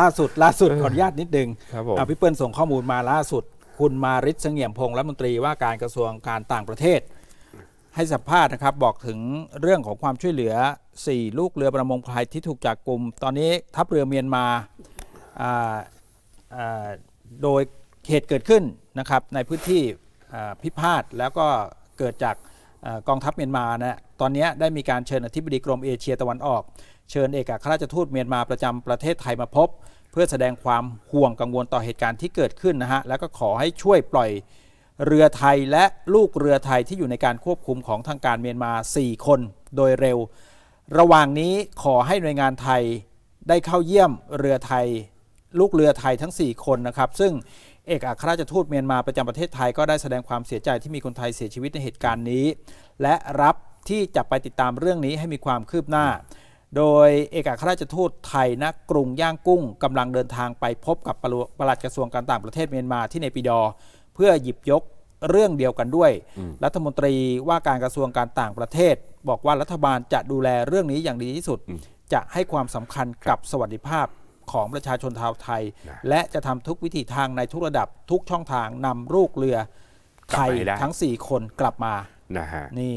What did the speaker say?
ล่าสุดล่าสุดขออนุญาตนิดนึงครับผมอะพี่เปิ้ลส่งข้อมูลมาล่าสุด คุณมาริศเสงี่ยมพงษ์รัฐมนตรีว่าการกระทรวงการต่างประเทศ ให้สัมภาษณ์นะครับบอกถึงเรื่องของความช่วยเหลือ 4 ลูกเรือประมงไทยที่ถูกจับกลุ่มตอนนี้ทัพเรือเมียนมาอ่าอ่าโดยเหตุเกิดขึ้นนะครับในพื้นที่อ่าพิพาทแล้วก็เกิดจากอา กองทัพเมียนมานะตอนนี้ได้มีการเชิญอธิบดีกรมเอเชียตะวันออก เชิญเอกอัครราชทูตเมียนมาประจำประเทศไทยมาพบ เพื่อแสดงความห่วงกังวลต่อเหตุการณ์ที่เกิดขึ้นนะฮะแล้วก็ขอให้ช่วยปล่อยเรือไทยและลูกเรือไทยที่อยู่ในการควบคุมของทางการเมียนมา 4 คนโดยเร็ว ระหว่างนี้ขอให้หน่วยงานไทยได้เข้าเยี่ยมเรือไทย ลูกเรือไทยทั้ง 4 คนนะครับ ซึ่ง เอกอัครราชทูตเมียนมาประจำประเทศไทยก็ได้แสดงความเสียใจที่มีคนไทยเสียชีวิตในเหตุการณ์นี้ และรับที่จะไปติดตามเรื่องนี้ให้มีความคืบหน้า โดยเอกอัครราชทูตไทยณกรุงย่างกุ้งกำลังเดินทางไปพบกับปลัดปลัดกระทรวงการต่างประเทศเมียนมาที่เนปิดอร์เพื่อหยิบยกเรื่องเดียวกันด้วย รัฐมนตรีว่าการกระทรวงการต่างประเทศ บอกว่ารัฐบาลจะดูแลเรื่องนี้อย่างดีที่สุด จะให้ความสำคัญกับสวัสดิภาพ ของประชาชนชาวไทยนะและจะทำทุกวิถีทางในทุกระดับทุกช่องทางนำลูกเรือไทยกลับมาให้ได้ ทั้ง 4 คนกลับมานะฮะ นี่